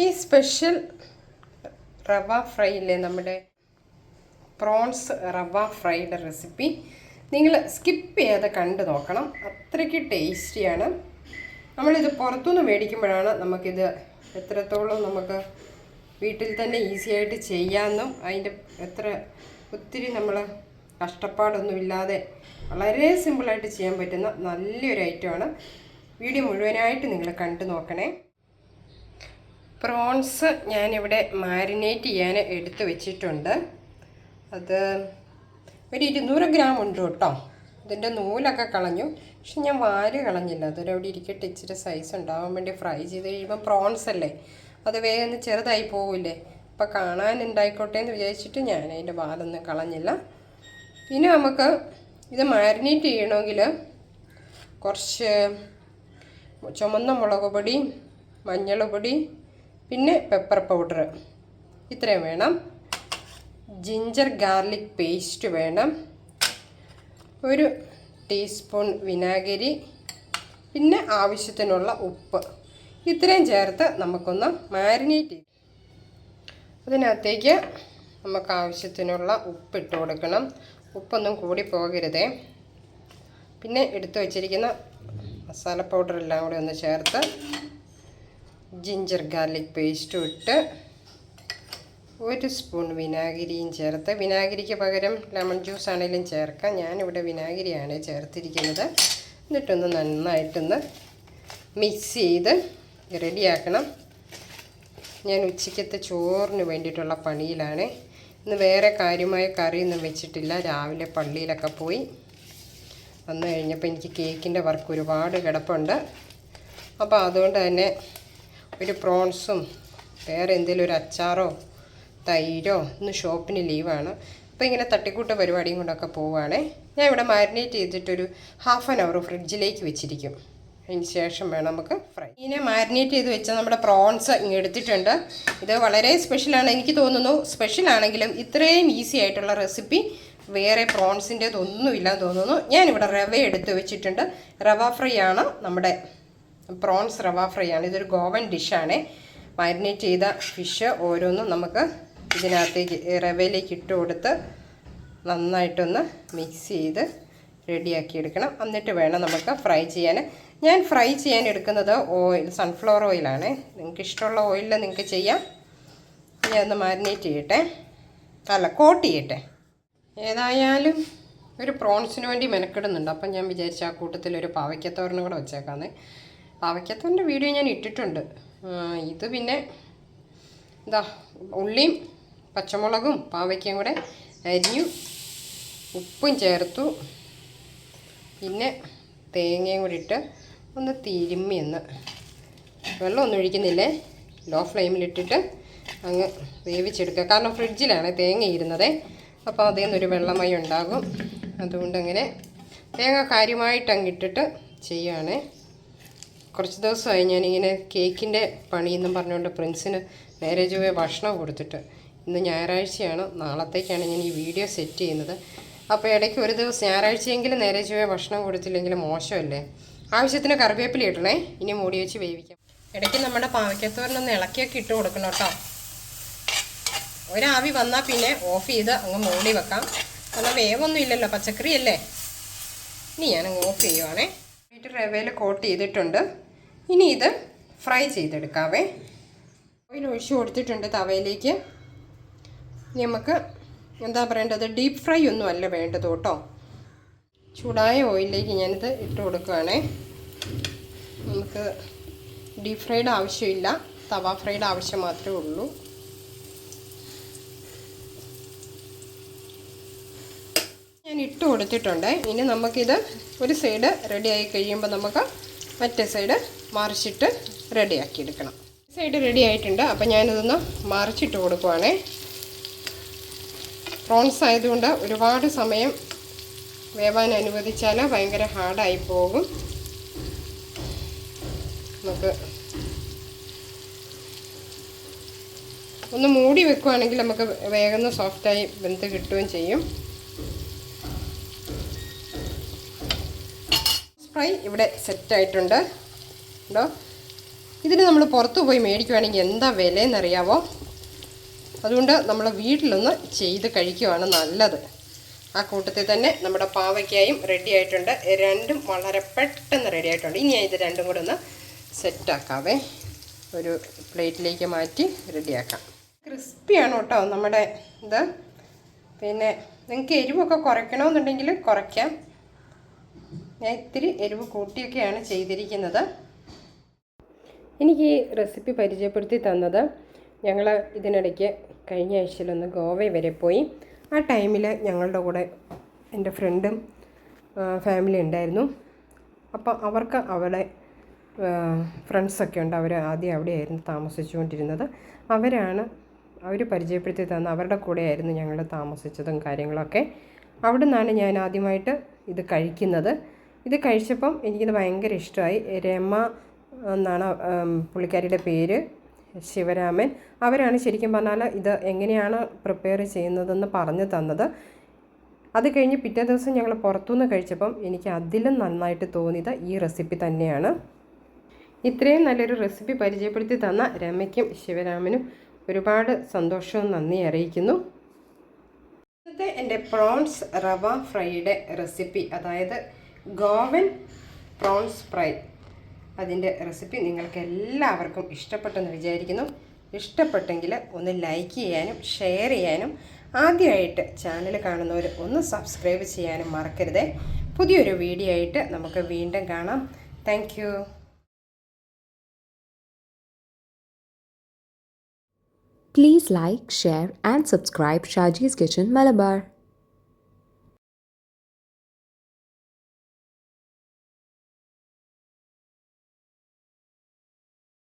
ഈ സ്പെഷ്യൽ റവ ഫ്രൈ ഇല്ലേ നമ്മുടെ പ്രോൺസ് റവ ഫ്രൈയുടെ റെസിപ്പി നിങ്ങൾ സ്കിപ്പ് ചെയ്യാതെ കണ്ടു നോക്കണം. അത്രയ്ക്ക് ടേസ്റ്റിയാണ്. നമ്മളിത് പുറത്തുനിന്ന് മേടിക്കുമ്പോഴാണ് നമുക്കിത് എത്രത്തോളം നമുക്ക് വീട്ടിൽ തന്നെ ഈസി ആയിട്ട് ചെയ്യാമെന്നും അതിന്റെ എത്ര ഒത്തിരി നമ്മൾ കഷ്ടപ്പാടൊന്നുമില്ലാതെ വളരെ സിമ്പിളായിട്ട് ചെയ്യാൻ പറ്റുന്ന നല്ലൊരു ഐറ്റമാണ്. വീഡിയോ മുഴുവനായിട്ട് നിങ്ങൾ കണ്ടു നോക്കണേ. പ്രോൺസ് ഞാനിവിടെ മാരിനേറ്റ് ചെയ്യാൻ എടുത്ത് വെച്ചിട്ടുണ്ട്. അത് ഒരു ഇരുന്നൂറ് ഗ്രാം ഉണ്ട് കേട്ടോ. ഇതിന്റെ നൂലൊക്കെ കളഞ്ഞു. പക്ഷെ ഞാൻ വാൽ കളഞ്ഞില്ല. അതൊരവിടെ ഇരിക്കട്ടെ. ഇച്ചിരി സൈസ് ഉണ്ടാവാൻ വേണ്ടി ഫ്രൈ ചെയ്ത് കഴിയുമ്പോൾ പ്രോൺസ് അല്ലേ? അത് വേഗം ചെറുതായി പോവില്ലേ കാണാൻ ഉണ്ടായിക്കോട്ടെ എന്ന് വിചാരിച്ചിട്ട് ഞാൻ അതിന്റെ വാലൊന്നും കളഞ്ഞില്ല. പിന്നെ നമുക്ക് ഇത് മാരിനേറ്റ് ചെയ്യണമെങ്കിൽ കുറച്ച് ചുമന്ന മുളക് പൊടി മഞ്ഞൾ പൊടി പിന്നെ പെപ്പർ പൗഡർ ഇത്രയും വേണം. ജിഞ്ചർ ഗാർലിക് പേസ്റ്റ് വേണം. ഒരു ടീസ്പൂൺ വിനാഗിരി. പിന്നെ ആവശ്യത്തിനുള്ള ഉപ്പ്. ഇത്രയും ചേർത്ത് നമുക്കൊന്ന് മാരിനേറ്റ് ചെയ്യും. അതിനകത്തേക്ക് നമുക്ക് ആവശ്യത്തിനുള്ള ഉപ്പ് ഇട്ട് കൊടുക്കണം. ഉപ്പൊന്നും കൂടി പോകരുതേ. പിന്നെ എടുത്തു വച്ചിരിക്കുന്ന മസാല പൗഡർ എല്ലാം കൂടി ഒന്ന് ചേർത്ത് ജിഞ്ചർ ഗാർലിക് പേസ്റ്റും ഇട്ട് ഒരു സ്പൂൺ വിനാഗിരിയും ചേർത്ത് വിനാഗിരിക്ക് പകരം ലെമൺ ജ്യൂസ് ആണെങ്കിലും ചേർക്കാം. ഞാനിവിടെ വിനാഗിരിയാണ് ചേർത്തിരിക്കുന്നത്. എന്നിട്ടൊന്ന് നന്നായിട്ടൊന്ന് മിക്സ് ചെയ്ത് റെഡിയാക്കണം. ഞാൻ ഉച്ചയ്ക്കത്തെ ചോറിന് വേണ്ടിയിട്ടുള്ള പണിയിലാണ്. ഇന്ന് വേറെ കാര്യമായ കറിയൊന്നും വെച്ചിട്ടില്ല. രാവിലെ പള്ളിയിലൊക്കെ പോയി വന്നു കഴിഞ്ഞപ്പോൾ എനിക്ക് കേക്കിന്റെ വർക്ക് ഒരുപാട് കിടപ്പുണ്ട്. അപ്പോൾ അതുകൊണ്ട് തന്നെ ഒരു പ്രോൺസും വേറെ എന്തെങ്കിലും ഒരു അച്ചാറോ തൈരോ ഇന്ന് ഷോപ്പിന് ലീവാണ്. അപ്പോൾ ഇങ്ങനെ തട്ടിക്കൂട്ട് പരിപാടിയും കൊണ്ടൊക്കെ പോവുകയാണേ ഞാൻ ഇവിടെ മാരിനേറ്റ് ചെയ്തിട്ടൊരു ഹാഫ് ആൻ അവർ ഫ്രിഡ്ജിലേക്ക് വെച്ചിരിക്കും. അതിന് ശേഷം വേണം നമുക്ക് ഫ്രൈ. ഇതിനെ മാരിനേറ്റ് ചെയ്ത് വെച്ച നമ്മുടെ പ്രോൺസ് ഇങ്ങ് എടുത്തിട്ടുണ്ട്. ഇത് വളരെ സ്പെഷ്യലാണ് എനിക്ക് തോന്നുന്നു. സ്പെഷ്യൽ ആണെങ്കിലും ഇത്രയും ഈസി ആയിട്ടുള്ള റെസിപ്പി വേറെ പ്രോൺസിന്റെതൊന്നുമില്ല തോന്നുന്നു. ഞാനിവിടെ റവ എടുത്ത് വെച്ചിട്ടുണ്ട്. റവ ഫ്രൈ ആണ് നമ്മുടെ പ്രോൺസ് റവ ഫ്രൈ ആണ്. ഇതൊരു ഗോവൻ ഡിഷാണ്. മാരിനേറ്റ് ചെയ്ത ഫിഷ് ഓരോന്നും നമുക്ക് ഇതിനകത്തേക്ക് റവയിലേക്ക് ഇട്ട് കൊടുത്ത് നന്നായിട്ടൊന്ന് മിക്സ് ചെയ്ത് റെഡിയാക്കി എടുക്കണം. എന്നിട്ട് വേണം നമുക്ക് ഫ്രൈ ചെയ്യാൻ. ഞാൻ ഫ്രൈ ചെയ്യാൻ എടുക്കുന്നത് ഓയിൽ സൺഫ്ലവർ ഓയിലാണ് നിങ്ങൾക്ക് ഇഷ്ടമുള്ള ഓയിലിൽ നിങ്ങൾക്ക് ചെയ്യാം. ഞാൻ ഒന്ന് മാരിനേറ്റ് ചെയ്യട്ടെ. അല്ല കോട്ട് ചെയ്യട്ടെ. ഏതായാലും ഒരു പ്രോൺസിന് വേണ്ടി മെനക്കെടുന്നുണ്ട്. അപ്പം ഞാൻ വിചാരിച്ച ആ കൂട്ടത്തിൽ ഒരു പാവയ്ക്കത്തോരനും കൂടെ വെച്ചേക്കാന്ന്. പാവയ്ക്കത്തോരന്റെ വീഡിയോ ഞാൻ ഇട്ടിട്ടുണ്ട്. ഇത് പിന്നെ എന്താ ഉള്ളിയും പച്ചമുളകും പാവയ്ക്കയും കൂടെ അരിഞ്ഞു ഉപ്പും ചേർത്തു പിന്നെ തേങ്ങയും കൂടി ഇട്ട് ഒന്ന് തിരുമ്മി ഒന്ന്. വെള്ളമൊന്നും ഒഴിക്കുന്നില്ലേ? ലോ ഫ്ലെയിമിലിട്ടിട്ട് അങ്ങ് വേവിച്ചെടുക്കുക. കാരണം ഫ്രിഡ്ജിലാണ് തേങ്ങ ഇരുന്നത്. അപ്പോൾ അതിൽ നിന്നൊരു വെള്ളമായി ഉണ്ടാകും. അതുകൊണ്ട് അങ്ങനെ തേങ്ങ കാര്യമായിട്ട് അങ്ങിട്ടിട്ട് ചെയ്യുകയാണ് കുറച്ച് ദിവസമായി ഞാനിങ്ങനെ കേക്കിന്റെ പണിയെന്നും പറഞ്ഞുകൊണ്ട് പ്രിൻസിന് മാരേജ് പോയ ഭക്ഷണം കൊടുത്തിട്ട് ഇന്ന് ഞായറാഴ്ചയാണ്. നാളത്തേക്കാണ് ഞാൻ ഈ വീഡിയോ സെറ്റ് ചെയ്യുന്നത്. അപ്പോൾ ഇടയ്ക്ക് ഒരു ദിവസം ഞായറാഴ്ചയെങ്കിലും നേരെ ചൊവ്വേ ഭക്ഷണം കൊടുത്തില്ലെങ്കിൽ മോശമല്ലേ? ആവശ്യത്തിന് കറിവേപ്പില ഇടണേ. ഇനി മൂടി വെച്ച് വേവിക്കാം. ഇടയ്ക്ക് നമ്മുടെ പാവയ്ക്കത്തോരനൊന്ന് ഇളക്കിയൊക്കെ ഇട്ട് കൊടുക്കണം കേട്ടോ. ഒരാവി വന്നാൽ പിന്നെ ഓഫ് ചെയ്ത് അങ്ങ് മൂടി വെക്കാം. കാരണം വേവൊന്നും ഇല്ലല്ലോ. പച്ചക്കറി അല്ലേ? ഇനി ഞാനങ്ങ് ഓഫ് ചെയ്യുവാണേ. വീട്ടിൽ റവയിൽ കോട്ട് ചെയ്തിട്ടുണ്ട്. ഇനി ഇത് ഫ്രൈ ചെയ്തെടുക്കാവേ. ഓയിൽ ഒഴിച്ച് കൊടുത്തിട്ടുണ്ട് തവയിലേക്ക്. നമുക്ക് എന്താ പറയേണ്ടത്? ഡീപ്പ് ഫ്രൈ ഒന്നും അല്ല വേണ്ടത് കേട്ടോ. ചൂടായ ഓയിലിലേക്ക് ഞാനിത് ഇട്ട് കൊടുക്കുകയാണേ നമുക്ക് ഡീപ്പ് ഫ്രൈഡ് ആവശ്യമില്ല. തവ ഫ്രൈഡ് ആവശ്യം മാത്രമേ ഉള്ളൂ. ഞാൻ ഇട്ട് കൊടുത്തിട്ടുണ്ട്. ഇനി നമുക്കിത് ഒരു സൈഡ് റെഡി ആയി കഴിയുമ്പോൾ നമുക്ക് മറ്റേ സൈഡ് മറിച്ചിട്ട് റെഡിയാക്കി എടുക്കണം. സൈഡ് റെഡി ആയിട്ടുണ്ട്. അപ്പോൾ ഞാനിതൊന്ന് മറിച്ചിട്ട് കൊടുക്കുവാണേ. പ്രോൺസ് ആയതുകൊണ്ട് ഒരുപാട് സമയം വേവാൻ അനുവദിച്ചാൽ ഭയങ്കര ഹാർഡായി പോകും. നമുക്ക് ഒന്ന് മൂടി വെക്കുവാണെങ്കിൽ നമുക്ക് വേഗം സോഫ്റ്റായി വെന്ത് കിട്ടുകയും ചെയ്യും. ഫ്രൈ ഇവിടെ സെറ്റായിട്ടുണ്ട്. ഉണ്ടോ? ഇതിന് നമ്മൾ പുറത്ത് പോയി മേടിക്കുവാണെങ്കിൽ എന്താ വിലയെന്നറിയാവോ? അതുകൊണ്ട് നമ്മൾ വീട്ടിലൊന്ന് ചെയ്ത് കഴിക്കുവാണ് നല്ലത്. ആ കൂട്ടത്തിൽ തന്നെ നമ്മുടെ പാവയ്ക്കായും റെഡി ആയിട്ടുണ്ട്. രണ്ടും വളരെ പെട്ടെന്ന് റെഡി ആയിട്ടുണ്ട്. ഇനി ഇത് രണ്ടും കൂടെ ഒന്ന് സെറ്റാക്കാവേ. ഒരു പ്ലേറ്റിലേക്ക് മാറ്റി റെഡിയാക്കാം ക്രിസ്പിയാണ് കേട്ടോ നമ്മുടെ ഇത്. പിന്നെ നിങ്ങൾക്ക് എരിവൊക്കെ കുറയ്ക്കണമെന്നുണ്ടെങ്കിൽ കുറയ്ക്കാം. ഞാൻ ഇത്തിരി എരിവ് കൂട്ടിയൊക്കെയാണ് ചെയ്തിരിക്കുന്നത്. എനിക്ക് ഈ റെസിപ്പി പരിചയപ്പെടുത്തി തന്നത് ഞങ്ങൾ ഇതിനിടയ്ക്ക് കഴിഞ്ഞ ആഴ്ചയിലൊന്ന് ഗോവ വരെ പോയി. ആ ടൈമിൽ ഞങ്ങളുടെ കൂടെ എന്റെ ഫ്രണ്ടും ഫാമിലി ഉണ്ടായിരുന്നു. അപ്പോൾ അവർക്ക് അവിടെ ഫ്രണ്ട്സൊക്കെ ഉണ്ട്. അവർ ആദ്യം അവിടെയായിരുന്നു താമസിച്ചുകൊണ്ടിരുന്നത്. അവരാണ് അവർ പരിചയപ്പെടുത്തി തന്ന അവരുടെ കൂടെയായിരുന്നു ഞങ്ങൾ താമസിച്ചതും കാര്യങ്ങളൊക്കെ. അവിടെ നിന്നാണ് ഞാൻ ആദ്യമായിട്ട് ഇത് കഴിക്കുന്നത്. ഇത് കഴിച്ചപ്പം എനിക്കിത് ഭയങ്കര ഇഷ്ടമായി. രമ എന്നാണ് പുള്ളിക്കാരിയുടെ പേര് ശിവരാമൻ. അവരാണ് ശരിക്കും പറഞ്ഞാൽ ഇത് എങ്ങനെയാണ് പ്രിപ്പയർ ചെയ്യുന്നതെന്ന് പറഞ്ഞു തന്നത്. അത് കഴിഞ്ഞ് പിറ്റേ ദിവസം ഞങ്ങൾ പുറത്തുനിന്ന് കഴിച്ചപ്പം എനിക്ക് അതിലും നന്നായിട്ട് തോന്നിയത് ഈ റെസിപ്പി തന്നെയാണ്. ഇത്രയും നല്ലൊരു റെസിപ്പി പരിചയപ്പെടുത്തി തന്ന രമയ്ക്കും ശിവരാമനും ഒരുപാട് സന്തോഷവും നന്ദി അറിയിക്കുന്നു. ഇന്നത്തെ എന്റെ പ്രോൺസ് റവ ഫ്രൈയുടെ റെസിപ്പി അതായത് ഗോവൻ പ്രോൺസ് ഫ്രൈ അതിന്റെ റെസിപ്പി നിങ്ങൾക്ക് എല്ലാവർക്കും ഇഷ്ടപ്പെട്ടെന്ന് വിചാരിക്കുന്നു. ഇഷ്ടപ്പെട്ടെങ്കിൽ ഒന്ന് ലൈക്ക് ചെയ്യാനും ഷെയർ ചെയ്യാനും ആദ്യമായിട്ട് ചാനൽ കാണുന്നവർ ഒന്ന് സബ്സ്ക്രൈബ് ചെയ്യാനും മറക്കരുതേ. പുതിയൊരു വീഡിയോ ആയിട്ട് നമുക്ക് വീണ്ടും കാണാം. Thank Please like, share, and subscribe Shaji's Kitchen Malabar.